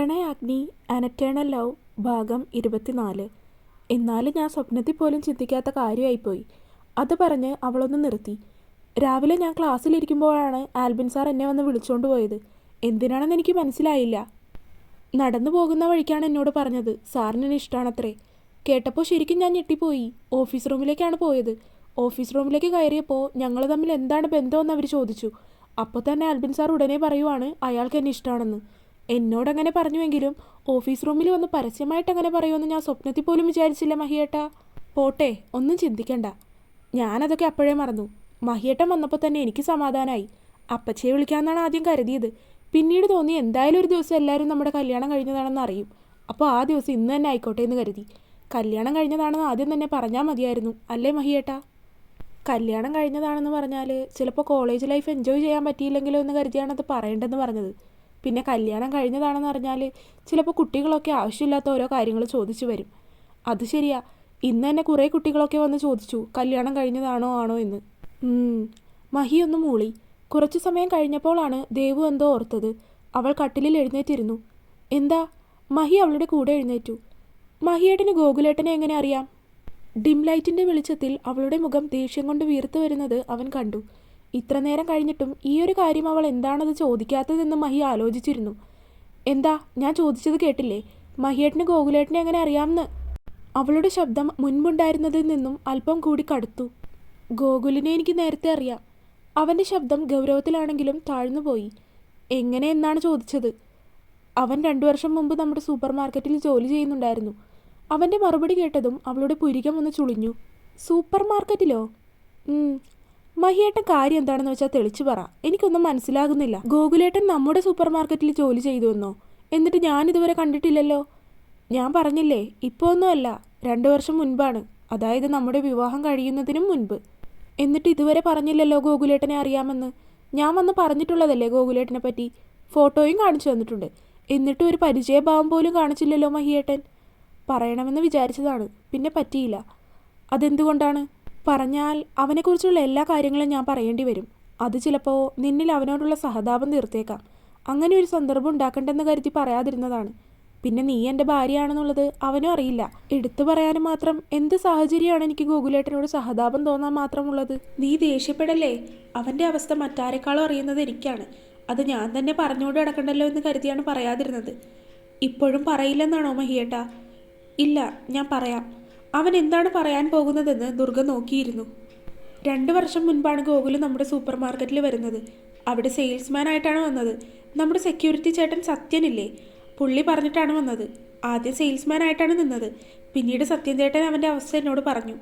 Pranayagni അനറ്റേണൽ love ഭാഗം ഇരുപത്തിനാല്. എന്നാലും ഞാൻ സ്വപ്നത്തിൽ പോലും ചിന്തിക്കാത്ത കാര്യമായിപ്പോയി. അത് പറഞ്ഞ് അവളൊന്ന് നിർത്തി. രാവിലെ ഞാൻ ക്ലാസ്സിലിരിക്കുമ്പോഴാണ് ആൽബിൻ സാർ എന്നെ വന്ന് വിളിച്ചുകൊണ്ട് പോയത്. എന്തിനാണെന്ന് എനിക്ക് മനസ്സിലായില്ല. നടന്നു പോകുന്ന വഴിക്കാണ് എന്നോട് പറഞ്ഞത്. സാറിന് ഇഷ്ടമാണത്രേ കേട്ടപ്പോൾ ശരിക്കും ഞാൻ ഞെട്ടിപ്പോയി. ഓഫീസ് റൂമിലേക്കാണ് പോയത്. ഓഫീസ് റൂമിലേക്ക് കയറിയപ്പോൾ ഞങ്ങൾ തമ്മിൽ എന്താണ് ബന്ധമെന്ന് അവർ ചോദിച്ചു. അപ്പോൾ തന്നെ ആൽബിൻ സാർ ഉടനെ പറയുവാണ് അയാൾക്ക് എന്നെ ഇഷ്ടമാണെന്ന് എന്നോടങ്ങനെ പറഞ്ഞുവെങ്കിലും ഓഫീസ് റൂമിൽ വന്ന് പരസ്യമായിട്ട് അങ്ങനെ പറയുമെന്ന് ഞാൻ സ്വപ്നത്തിൽ പോലും വിചാരിച്ചില്ല മഹിയേട്ടാ. പോട്ടെ ഒന്നും ചിന്തിക്കണ്ട. ഞാനതൊക്കെ അപ്പോഴേ മറന്നു. മഹിയേട്ടൻ വന്നപ്പോൾ തന്നെ എനിക്ക് സമാധാനമായി അപ്പച്ചയെ വിളിക്കാമെന്നാണ് ആദ്യം കരുതിയത്. പിന്നീട് തോന്നി എന്തായാലും ഒരു ദിവസം എല്ലാവരും നമ്മുടെ കല്യാണം കഴിഞ്ഞതാണെന്ന് അറിയും. അപ്പോൾ ആ ദിവസം ഇന്ന് തന്നെ ആയിക്കോട്ടെ എന്ന് കരുതി. കല്യാണം കഴിഞ്ഞതാണെന്ന് ആദ്യം തന്നെ പറഞ്ഞാൽ മതിയായിരുന്നു അല്ലേ മഹിയേട്ടാ? കല്യാണം കഴിഞ്ഞതാണെന്ന് പറഞ്ഞാൽ ചിലപ്പോൾ കോളേജ് ലൈഫ് എൻജോയ് ചെയ്യാൻ പറ്റിയില്ലെങ്കിലോ എന്ന് കരുതിയാണ് അത് പറയേണ്ടതെന്ന് പറഞ്ഞത്. പിന്നെ കല്യാണം കഴിഞ്ഞതാണെന്ന് പറഞ്ഞാൽ ചിലപ്പോൾ കുട്ടികളൊക്കെ ആവശ്യമില്ലാത്ത ഓരോ കാര്യങ്ങൾ ചോദിച്ചു വരും. അത് ശരിയാ. ഇന്ന് തന്നെ കുറേ കുട്ടികളൊക്കെ വന്ന് ചോദിച്ചു കല്യാണം കഴിഞ്ഞതാണോ ആണോ എന്ന്? മഹി ഒന്ന് മൂളി. കുറച്ച് സമയം കഴിഞ്ഞപ്പോഴാണ് ദേവു എന്തോ ഓർത്തത്. അവൾ കട്ടിലിൽ എഴുന്നേറ്റിരുന്നു. എന്താ? മഹി അവളുടെ കൂടെ എഴുന്നേറ്റു. മഹിയേട്ടന് ഗോകുലേട്ടനെ എങ്ങനെ അറിയാം? ഡിം ലൈറ്റിന്റെ വെളിച്ചത്തിൽ അവളുടെ മുഖം ദേഷ്യം കൊണ്ട് വീർത്തു വരുന്നത് അവൻ കണ്ടു. ഇത്ര നേരം കഴിഞ്ഞിട്ടും ഈ ഒരു കാര്യം അവൾ എന്താണത് ചോദിക്കാത്തതെന്ന് മഹി ആലോചിച്ചിരുന്നു. എന്താ ഞാൻ ചോദിച്ചത് കേട്ടില്ലേ? മഹിയേട്ടന് ഗോകുലേട്ടനെ എങ്ങനെ അറിയാമെന്ന്? അവളുടെ ശബ്ദം മുൻപുണ്ടായിരുന്നതിൽ നിന്നും അല്പം കൂടി കടുത്തു. ഗോകുലിനെ എനിക്ക് നേരത്തെ അറിയാം. അവന്റെ ശബ്ദം ഗൗരവത്തിലാണെങ്കിലും താഴ്ന്നുപോയി എങ്ങനെ എന്നാണ് ചോദിച്ചത്? അവൻ രണ്ടു വർഷം മുമ്പ് നമ്മുടെ സൂപ്പർ മാർക്കറ്റിൽ ജോലി ചെയ്യുന്നുണ്ടായിരുന്നു. അവന്റെ മറുപടി കേട്ടതും അവളുടെ പുരികം ഒന്ന് ചുളിഞ്ഞു. സൂപ്പർ മാർക്കറ്റിലോ. മഹിയേട്ടൻ കാര്യം എന്താണെന്ന് വെച്ചാൽ തെളിച്ചു പറ. എനിക്കൊന്നും മനസ്സിലാകുന്നില്ല. ഗോകുലേട്ടൻ നമ്മുടെ സൂപ്പർ മാർക്കറ്റിൽ ജോലി ചെയ്തുവെന്നോ എന്നിട്ട് ഞാൻ ഇതുവരെ കണ്ടിട്ടില്ലല്ലോ? ഞാൻ പറഞ്ഞില്ലേ ഇപ്പോൾ ഒന്നുമല്ല രണ്ടു വർഷം മുൻപാണ്. അതായത് നമ്മുടെ വിവാഹം കഴിയുന്നതിനും മുൻപ്. എന്നിട്ട് ഇതുവരെ പറഞ്ഞില്ലല്ലോ ഗോകുലേട്ടനെ അറിയാമെന്ന്. ഞാൻ വന്ന് പറഞ്ഞിട്ടുള്ളതല്ലേ ഗോകുലേട്ടനെ പറ്റി? ഫോട്ടോയും കാണിച്ചു തന്നിട്ടുണ്ട്. എന്നിട്ടും ഒരു പരിചയഭാവം പോലും കാണിച്ചില്ലല്ലോ മഹിയേട്ടൻ. പറയണമെന്ന് വിചാരിച്ചതാണ്. പിന്നെ പറ്റിയില്ല. അതെന്തുകൊണ്ടാണ്? പറഞ്ഞാൽ അവനെക്കുറിച്ചുള്ള എല്ലാ കാര്യങ്ങളും ഞാൻ പറയേണ്ടി വരും. അത് ചിലപ്പോൾ നിന്നിൽ അവനോടുള്ള സഹതാപം തീർത്തേക്കാം. അങ്ങനെ ഒരു സന്ദർഭം ഉണ്ടാക്കണ്ടെന്ന് കരുതി പറയാതിരുന്നതാണ്. പിന്നെ നീ എന്റെ ഭാര്യയാണെന്നുള്ളത് അവനും അറിയില്ല. എടുത്തു പറയാനും മാത്രം എന്ത് സാഹചര്യമാണ് എനിക്ക് ഗോകുലേട്ടനോട് സഹതാപം തോന്നാൻ മാത്രമുള്ളത്? നീ ദേഷ്യപ്പെടല്ലേ? അവന്റെ അവസ്ഥ മറ്റാരെക്കാളും അറിയുന്നത് എനിക്കാണ്. അത് ഞാൻ തന്നെ പറഞ്ഞുകൊണ്ട് നടക്കണ്ടല്ലോ എന്ന് കരുതിയാണ് പറയാതിരുന്നത്. ഇപ്പോഴും പറയില്ലെന്നാണോ മഹിയേട്ടാ? ഇല്ല ഞാൻ പറയാം. അവൻ എന്താണ് പറയാൻ പോകുന്നതെന്ന് ദുർഗ നോക്കിയിരുന്നു. രണ്ട് വർഷം മുൻപാണ് ഗോകുലു നമ്മുടെ സൂപ്പർ മാർക്കറ്റിൽ വരുന്നത്. അവിടെ സെയിൽസ്മാൻ ആയിട്ടാണ് വന്നത്. നമ്മുടെ സെക്യൂരിറ്റി ചേട്ടൻ സത്യനില്ലേ? പുള്ളി പറഞ്ഞിട്ടാണ് വന്നത്. ആദ്യം സെയിൽസ്മാൻ ആയിട്ടാണ് നിന്നത്. പിന്നീട് സത്യൻ ചേട്ടൻ അവന്റെ അവസ്ഥ എന്നോട് പറഞ്ഞു.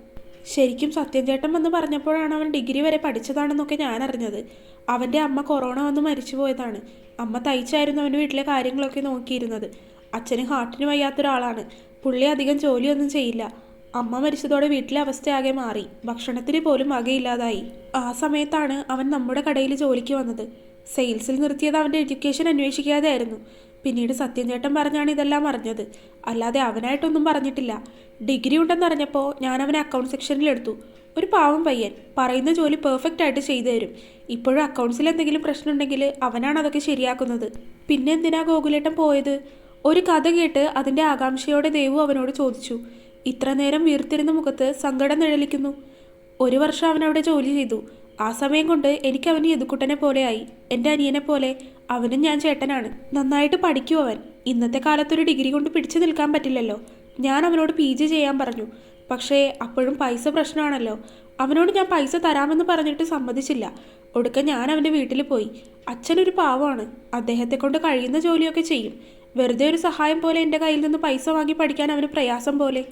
ശരിക്കും സത്യൻ ചേട്ടൻ വന്ന് പറഞ്ഞപ്പോഴാണ് അവൻ ഡിഗ്രി വരെ പഠിച്ചതാണെന്നൊക്കെ ഞാൻ അറിഞ്ഞത്. അവന്റെ അമ്മ കൊറോണ വന്ന് മരിച്ചു പോയതാണ്. അമ്മ തയ്ച്ചായിരുന്നു അവന്റെ വീട്ടിലെ കാര്യങ്ങളൊക്കെ നോക്കിയിരുന്നത്. അച്ഛന് ഹാർട്ടിന് വയ്യാത്തൊരാളാണ്. പുള്ളി അധികം ജോലിയൊന്നും ചെയ്യില്ല. അമ്മ മരിച്ചതോടെ വീട്ടിലെ അവസ്ഥ ആകെ മാറി. ഭക്ഷണത്തിന് പോലും വകയില്ലാതായി. ആ സമയത്താണ് അവൻ നമ്മുടെ കടയിൽ ജോലിക്ക് വന്നത്. സെയിൽസിൽ നിർത്തിയത് അവന്റെ എഡ്യൂക്കേഷൻ അന്വേഷിക്കാതെയായിരുന്നു. പിന്നീട് സത്യം ചേട്ടൻ പറഞ്ഞാണ് ഇതെല്ലാം അറിഞ്ഞത്. അല്ലാതെ അവനായിട്ടൊന്നും പറഞ്ഞിട്ടില്ല. ഡിഗ്രി ഉണ്ടെന്നറിഞ്ഞപ്പോൾ ഞാൻ അവനെ അക്കൗണ്ട് സെക്ഷനിൽ എടുത്തു. ഒരു പാവം പയ്യൻ. പറയുന്ന ജോലി പെർഫെക്റ്റ് ആയിട്ട് ചെയ്തു തരും. ഇപ്പോഴും അക്കൗണ്ട്സിൽ എന്തെങ്കിലും പ്രശ്നം ഉണ്ടെങ്കിൽ അവനാണ് അതൊക്കെ ശരിയാക്കുന്നത്. പിന്നെ എന്തിനാ ഗോകുലേട്ടൻ പോയത്? ഒരു കഥ കേട്ട് അതിന്റെ ആകാംക്ഷയോടെ ദേവു അവനോട് ചോദിച്ചു. ഇത്ര നേരം വീർത്തിരുന്ന മുഖത്ത് സങ്കടം നിഴലിക്കുന്നു. ഒരു വർഷം അവൻ അവിടെ ജോലി ചെയ്തു. ആ സമയം കൊണ്ട് എനിക്ക് അവന് യദുക്കുട്ടനെ പോലെയായി എന്റെ അനിയനെ പോലെ അവനും ഞാൻ ചേട്ടനാണ്. നന്നായിട്ട് പഠിക്കും അവൻ. ഇന്നത്തെ കാലത്തൊരു ഡിഗ്രി കൊണ്ട് പിടിച്ചു നിൽക്കാൻ പറ്റില്ലല്ലോ. ഞാൻ അവനോട് പി ജി ചെയ്യാൻ പറഞ്ഞു. പക്ഷേ അപ്പോഴും പൈസ പ്രശ്നമാണല്ലോ. അവനോട് ഞാൻ പൈസ തരാമെന്ന് പറഞ്ഞിട്ട് സമ്മതിച്ചില്ല. ഒടുക്ക ഞാൻ അവന്റെ വീട്ടിൽ പോയി. അച്ഛനൊരു പാവമാണ്. അദ്ദേഹത്തെ കൊണ്ട് കഴിയുന്ന ജോലിയൊക്കെ ചെയ്യും. വെറുതെ ഒരു സഹായം പോലെ എന്റെ കയ്യിൽ നിന്ന് പൈസ വാങ്ങി പഠിക്കാൻ അവന് പ്രയാസം പോലെ.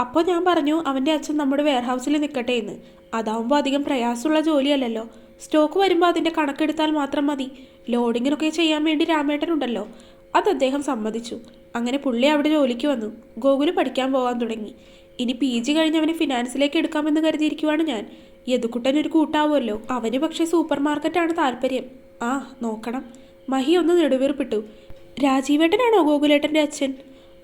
അപ്പോൾ ഞാൻ പറഞ്ഞു അവന്റെ അച്ഛൻ നമ്മുടെ വെയർഹൗസിൽ നിൽക്കട്ടെ എന്ന്. അതാവുമ്പോൾ അധികം പ്രയാസമുള്ള ജോലിയല്ലല്ലോ. സ്റ്റോക്ക് വരുമ്പോൾ അതിന്റെ കണക്കെടുത്താൽ മാത്രം മതി. ലോഡിങ്ങിനൊക്കെ ചെയ്യാൻ വേണ്ടി രാമേട്ടനുണ്ടല്ലോ അത് അദ്ദേഹം സമ്മതിച്ചു. അങ്ങനെ പുള്ളി അവിടെ ജോലിക്ക് വന്നു. ഗോകുൽ പഠിക്കാൻ പോകാൻ തുടങ്ങി. ഇനി പി ജി കഴിഞ്ഞ് അവനെ ഫിനാൻസിലേക്ക് എടുക്കാമെന്ന് കരുതിയിരിക്കുവാണ് ഞാൻ. യദുക്കുട്ടൻ ഒരു കൂട്ടാവുമല്ലോ. അവന് പക്ഷേ സൂപ്പർ മാർക്കറ്റാണ് താല്പര്യം. ആ നോക്കണം. മഹി ഒന്ന് നെടുവീർപ്പിട്ടു. രാജീവേട്ടനാണോ ഗോകുലേട്ടന്റെ അച്ഛൻ?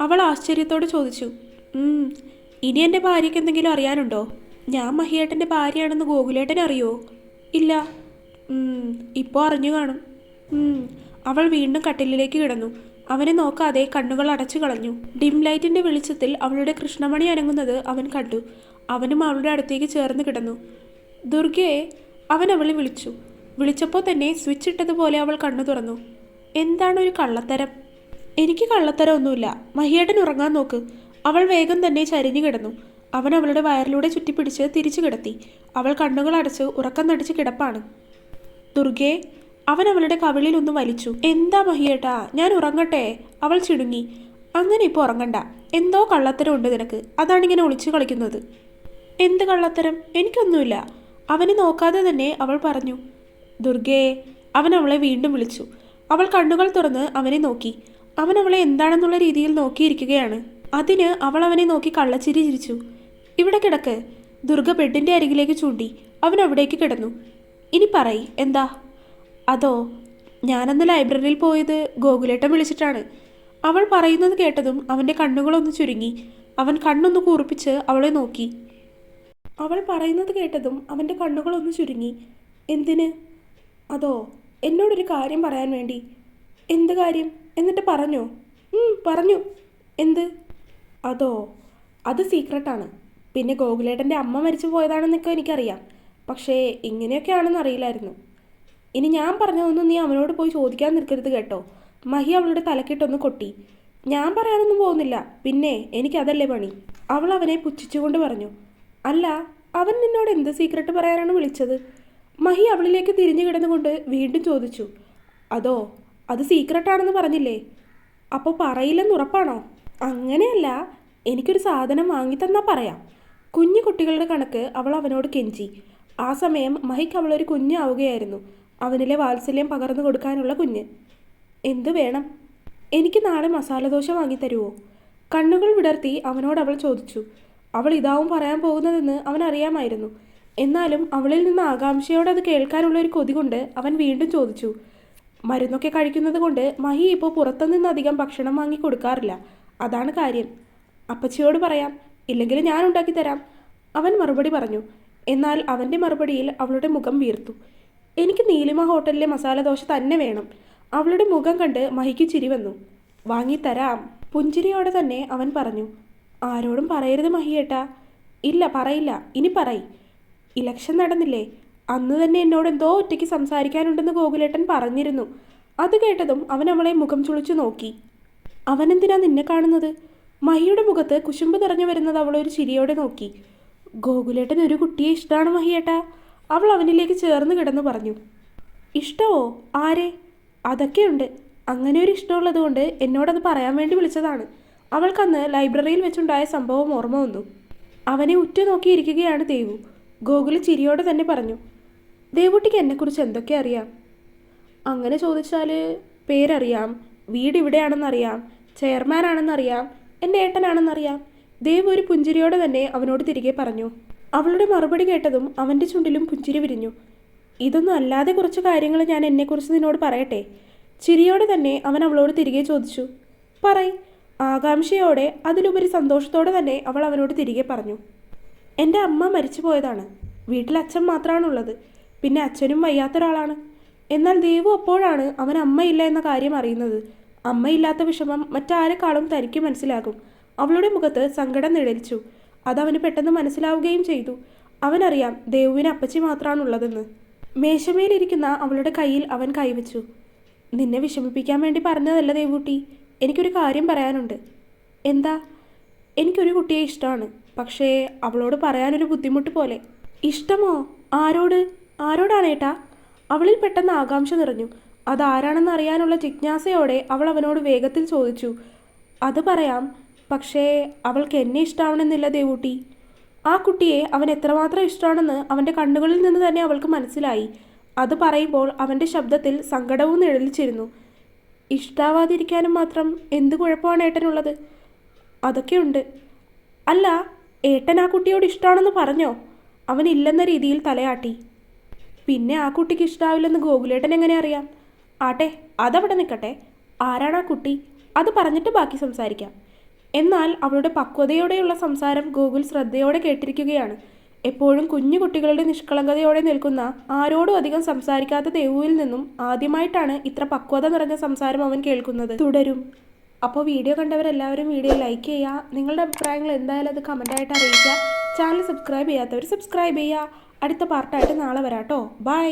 അവൾ ആശ്ചര്യത്തോടെ ചോദിച്ചു. "ഉം, ഇനി എന്റെ ഭാര്യയ്ക്ക് എന്തെങ്കിലും അറിയാനുണ്ടോ? ഞാൻ മഹിയേട്ടന്റെ ഭാര്യയാണെന്ന് ഗോകുലേട്ടൻ അറിയോ? ഇല്ല. "ഉം, ഇപ്പോൾ അറിഞ്ഞു കാണും. അവൾ വീണ്ടും കട്ടിലിലേക്ക് കിടന്നു. അവനെ നോക്കാതെ കണ്ണുകൾ അടച്ചു കളഞ്ഞു. ഡിം ലൈറ്റിന്റെ വെളിച്ചത്തിൽ അവളുടെ കൃഷ്ണമണി അനങ്ങുന്നത് അവൻ കണ്ടു. അവനും അവളുടെ അടുത്തേക്ക് ചേർന്ന് കിടന്നു. ദുർഗയെ അവൻ അവളെ വിളിച്ചു. വിളിച്ചപ്പോൾ തന്നെ സ്വിച്ച് ഇട്ടതുപോലെ അവൾ കണ്ണു തുറന്നു. എന്താണ് ഒരു കള്ളത്തരം? എനിക്ക് കള്ളത്തരം ഒന്നുമില്ല. മഹിയേട്ടൻ ഉറങ്ങാൻ നോക്ക്. അവൾ വേഗം തന്നെ ചരിഞ്ഞു കിടന്നു. അവൻ അവളുടെ വയറിലൂടെ ചുറ്റിപ്പിടിച്ച് തിരിച്ചു കിടത്തി. അവൾ കണ്ണുകൾ അടച്ച് ഉറക്കം നടിച്ച് കിടപ്പാണ്. ദുർഗെ അവൻ അവളുടെ കവിളിൽ ഒന്ന് വലിച്ചു. എന്താ മഹിയേട്ടാ ഞാൻ ഉറങ്ങട്ടെ അവൾ ചിടുങ്ങി അങ്ങനെ ഇപ്പോൾ ഉറങ്ങണ്ട. എന്തോ കള്ളത്തരം ഉണ്ട് നിനക്ക്. അതാണ് ഇങ്ങനെ ഒളിച്ചു കളിക്കുന്നത് എന്ത് കള്ളത്തരം? എനിക്കൊന്നുമില്ല. അവനെ നോക്കാതെ തന്നെ അവൾ പറഞ്ഞു. ദുർഗേ അവൻ അവളെ വീണ്ടും വിളിച്ചു. അവൾ കണ്ണുകൾ തുറന്ന് അവനെ നോക്കി. അവൻ അവളെ എന്താണെന്നുള്ള രീതിയിൽ നോക്കിയിരിക്കുകയാണ്. അതിന് അവൾ അവനെ നോക്കി കള്ളച്ചിരി ചിരിച്ചു. ഇവിടെ കിടക്ക്. ദുർഗ ബെഡിന്റെ അരികിലേക്ക് ചൂണ്ടി. അവൻ അവിടേക്ക് കിടന്നു. ഇനി പറയ് എന്താ? അതോ ഞാനന്ന് ലൈബ്രറിയിൽ പോയത് ഗോകുലേട്ടൻ വിളിച്ചിട്ടാണ്. അവൾ പറയുന്നത് കേട്ടതും അവന്റെ കണ്ണുകളൊന്ന് ചുരുങ്ങി. അവൻ കണ്ണൊന്ന് കൂർപ്പിച്ച് അവളെ നോക്കി. അവൾ പറയുന്നത് കേട്ടതും അവന്റെ കണ്ണുകളൊന്ന് ചുരുങ്ങി. എന്തിന്? അതോ എന്നോടൊരു കാര്യം പറയാൻ വേണ്ടി. എന്ത് കാര്യം? എന്നിട്ട് പറഞ്ഞോ. പറഞ്ഞു. എന്ത്? അതോ അത് സീക്രട്ടാണ് പിന്നെ ഗോകുലേട്ടന്റെ അമ്മ മരിച്ചു പോയതാണെന്നൊക്കെ എനിക്കറിയാം. പക്ഷേ ഇങ്ങനെയൊക്കെയാണെന്ന് അറിയില്ലായിരുന്നു. ഇനി ഞാൻ പറഞ്ഞതൊന്നും നീ അവനോട് പോയി ചോദിക്കാൻ നിൽക്കരുത് കേട്ടോ. മഹി അവളുടെ തലക്കിട്ടൊന്ന് കൊട്ടി. ഞാൻ പറയാനൊന്നും പോകുന്നില്ല. പിന്നെ എനിക്കതല്ലേ പണി? അവൾ അവനെ പുച്ഛിച്ചുകൊണ്ട് പറഞ്ഞു. അല്ല അവൻ നിന്നോട് എന്ത് സീക്രട്ട് പറയാനാണ് വിളിച്ചത്? മഹി അവളിലേക്ക് തിരിഞ്ഞു കിടന്നുകൊണ്ട് വീണ്ടും ചോദിച്ചു. അതോ അത് സീക്രട്ടാണെന്ന് പറഞ്ഞില്ലേ? അപ്പോൾ പറയില്ലെന്ന് ഉറപ്പാണോ? അങ്ങനെയല്ല എനിക്കൊരു സാധനം വാങ്ങിത്തന്നാ പറയാം. കുഞ്ഞു കുട്ടികളുടെ കണക്ക് അവൾ അവനോട് കെഞ്ചി. ആ സമയം മഹിക്ക് അവളൊരു കുഞ്ഞാവുകയായിരുന്നു അവനിലെ വാത്സല്യം പകർന്നു കൊടുക്കാനുള്ള കുഞ്ഞ്. എന്തു വേണം? എനിക്ക് നാളെ മസാലദോശ വാങ്ങിത്തരുമോ കണ്ണുകൾ വിടർത്തി അവനോട് അവൾ ചോദിച്ചു. അവൾ ഇതാവും പറയാൻ പോകുന്നതെന്ന് അവൻ അറിയാമായിരുന്നു. എന്നാലും അവളിൽ നിന്ന് ആകാംക്ഷയോടെ അത് കേൾക്കാനുള്ള ഒരു കൊതി കൊണ്ട് അവൻ വീണ്ടും ചോദിച്ചു. മരുന്നൊക്കെ കഴിക്കുന്നത് കൊണ്ട് മഹി ഇപ്പോൾ പുറത്തുനിന്ന് അധികം ഭക്ഷണം വാങ്ങി കൊടുക്കാറില്ല. അതാണ് കാര്യം. അപ്പച്ചിയോട് പറയാം ഇല്ലെങ്കിൽ ഞാൻ ഉണ്ടാക്കി തരാം. അവൻ മറുപടി പറഞ്ഞു. എന്നാൽ അവന്റെ മറുപടിയിൽ അവളുടെ മുഖം വീർത്തു. എനിക്ക് നീലിമ ഹോട്ടലിലെ മസാല ദോശ തന്നെ വേണം. അവളുടെ മുഖം കണ്ട് മഹിക്ക് ചിരി വന്നു. വാങ്ങി തരാം. പുഞ്ചിരിയോടെ തന്നെ അവൻ പറഞ്ഞു. ആരോടും പറയരുത് മഹിയേട്ടാ. ഇല്ല പറയില്ല. ഇനി പറയ്. ഇലക്ഷൻ നടന്നില്ലേ. അന്ന് തന്നെ എന്നോട് എന്തോ ഒറ്റയ്ക്ക് സംസാരിക്കാനുണ്ടെന്ന് ഗോകുലേട്ടൻ പറഞ്ഞിരുന്നു. അത് കേട്ടതും അവൻ അവളെ മുഖം ചുളിച്ചു നോക്കി. അവനെന്തിനാ നിന്നെ കാണുന്നത്? മഹിയുടെ മുഖത്ത് കുശുമ്പ് നിറഞ്ഞു വരുന്നത് അവൾ ഒരു ചിരിയോടെ നോക്കി. ഗോകുലേട്ടൻ ഒരു കുട്ടിയെ ഇഷ്ടമാണ് മഹിയേട്ടാ. അവൾ അവനിലേക്ക് ചേർന്ന് കിടന്ന് പറഞ്ഞു. ഇഷ്ടമോ ആരെ? അതൊക്കെയുണ്ട്. അങ്ങനെ ഒരു ഇഷ്ടമുള്ളത് കൊണ്ട് എന്നോടത് പറയാൻ വേണ്ടി വിളിച്ചതാണ്. അവൾക്കന്ന് ലൈബ്രറിയിൽ വെച്ചുണ്ടായ സംഭവം ഓർമ്മ വന്നു. അവനെ ഉറ്റുനോക്കിയിരിക്കുകയാണ് ദേവു. ഗോകുൽ ചിരിയോടെ തന്നെ പറഞ്ഞു. ദേവുട്ടിക്ക് എന്നെക്കുറിച്ച് എന്തൊക്കെ അറിയാം? അങ്ങനെ ചോദിച്ചാൽ പേരറിയാം. വീട് ഇവിടെയാണെന്നറിയാം. ചെയർമാൻ ആണെന്നറിയാം എന്റെ ഏട്ടനാണെന്നറിയാം. ദേവ് ഒരു പുഞ്ചിരിയോടെ തന്നെ അവനോട് തിരികെ പറഞ്ഞു. അവളുടെ മറുപടി കേട്ടതും അവന്റെ ചുണ്ടിലും പുഞ്ചിരി വിരിഞ്ഞു. ഇതൊന്നും അല്ലാതെ കുറച്ച് കാര്യങ്ങൾ ഞാൻ എന്നെക്കുറിച്ച് നിന്നോട് പറയട്ടെ? ചിരിയോടെ തന്നെ അവൻ അവളോട് തിരികെ ചോദിച്ചു. പറയ്. ആകാംക്ഷയോടെ അതിലുപരി സന്തോഷത്തോടെ തന്നെ അവൾ അവനോട് തിരികെ പറഞ്ഞു. എന്റെ അമ്മ മരിച്ചു പോയതാണ് വീട്ടിൽ അച്ഛൻ മാത്രമാണുള്ളത് പിന്നെ അച്ഛനും വയ്യാത്ത ഒരാളാണ് എന്നാൽ ദേവു അപ്പോഴാണ് അവൻ അമ്മയില്ല എന്ന കാര്യം അറിയുന്നത്. അമ്മയില്ലാത്ത വിഷമം മറ്റാരെക്കാളും തനിക്ക് മനസ്സിലാകും. അവളുടെ മുഖത്ത് സങ്കടം നിഴലിച്ചു. അതവന് പെട്ടെന്ന് മനസ്സിലാവുകയും ചെയ്തു. അവനറിയാം ദേവുവിന് അപ്പച്ചി മാത്രമാണുള്ളതെന്ന് മേശമേലിരിക്കുന്ന അവളുടെ കയ്യിൽ അവൻ കൈവച്ചു. നിന്നെ വിഷമിപ്പിക്കാൻ വേണ്ടി പറഞ്ഞതല്ല ദേവൂട്ടി. എനിക്കൊരു കാര്യം പറയാനുണ്ട്. എന്താ? എനിക്കൊരു കുട്ടിയെ ഇഷ്ടമാണ്. പക്ഷേ അവളോട് പറയാനൊരു ബുദ്ധിമുട്ട് പോലെ. ഇഷ്ടമോ? ആരോട്? ആരോടാണ് ഏട്ടാ അവളിൽ പെട്ടെന്ന് ആകാംക്ഷ നിറഞ്ഞു. അതാരാണെന്ന് അറിയാനുള്ള ജിജ്ഞാസയോടെ അവൾ അവനോട് വേഗത്തിൽ ചോദിച്ചു. അത് പറയാം. പക്ഷേ അവൾക്ക് എന്നെ ഇഷ്ടമാവണമെന്നില്ല ദേവൂട്ടി. ആ കുട്ടിയെ അവൻ എത്രമാത്രം ഇഷ്ടമാണെന്ന് അവന്റെ കണ്ണുകളിൽ നിന്ന് തന്നെ അവൾക്ക് മനസ്സിലായി. അത് പറയുമ്പോൾ അവന്റെ ശബ്ദത്തിൽ സങ്കടവും നിഴലിച്ചിരുന്നു. ഇഷ്ടാവാതിരിക്കാനും മാത്രം എന്ത് കുഴപ്പമാണ് ഏട്ടനുള്ളത്? അതൊക്കെയുണ്ട് അല്ല ഏട്ടൻ ആ കുട്ടിയോട് ഇഷ്ടമാണെന്ന് പറഞ്ഞോ? അവനില്ലെന്ന രീതിയിൽ തലയാട്ടി. പിന്നെ ആ കുട്ടിക്ക് ഇഷ്ടാവില്ലെന്ന് ഗോകുലേട്ടൻ എങ്ങനെ അറിയാം? ആട്ടെ അതവിടെ നിൽക്കട്ടെ. ആരാണ് ആ കുട്ടി? അത് പറഞ്ഞിട്ട് ബാക്കി സംസാരിക്കാം. എന്നാൽ അവളുടെ പക്വതയോടെയുള്ള സംസാരം ഗോകുൽ ശ്രദ്ധയോടെ കേട്ടിരിക്കുകയാണ്. എപ്പോഴും കുഞ്ഞു കുട്ടികളുടെ നിഷ്കളങ്കതയോടെ നിൽക്കുന്ന ആരോടും അധികം സംസാരിക്കാത്ത ദേവുവിൽ നിന്നും ആദ്യമായിട്ടാണ് ഇത്ര പക്വത നിറഞ്ഞ സംസാരം അവൻ കേൾക്കുന്നത്. തുടരും. അപ്പോൾ വീഡിയോ കണ്ടവരെല്ലാവരും വീഡിയോ ലൈക്ക് ചെയ്യുക. നിങ്ങളുടെ അഭിപ്രായങ്ങൾ എന്തായാലും അത് കമന്റായിട്ട് അറിയിക്കുക. ചാനൽ സബ്സ്ക്രൈബ് ചെയ്യാത്തവർ സബ്സ്ക്രൈബ് ചെയ്യുക. അടുത്ത പാർട്ടായിട്ട് നാളെ വരാം കേട്ടോ ബൈ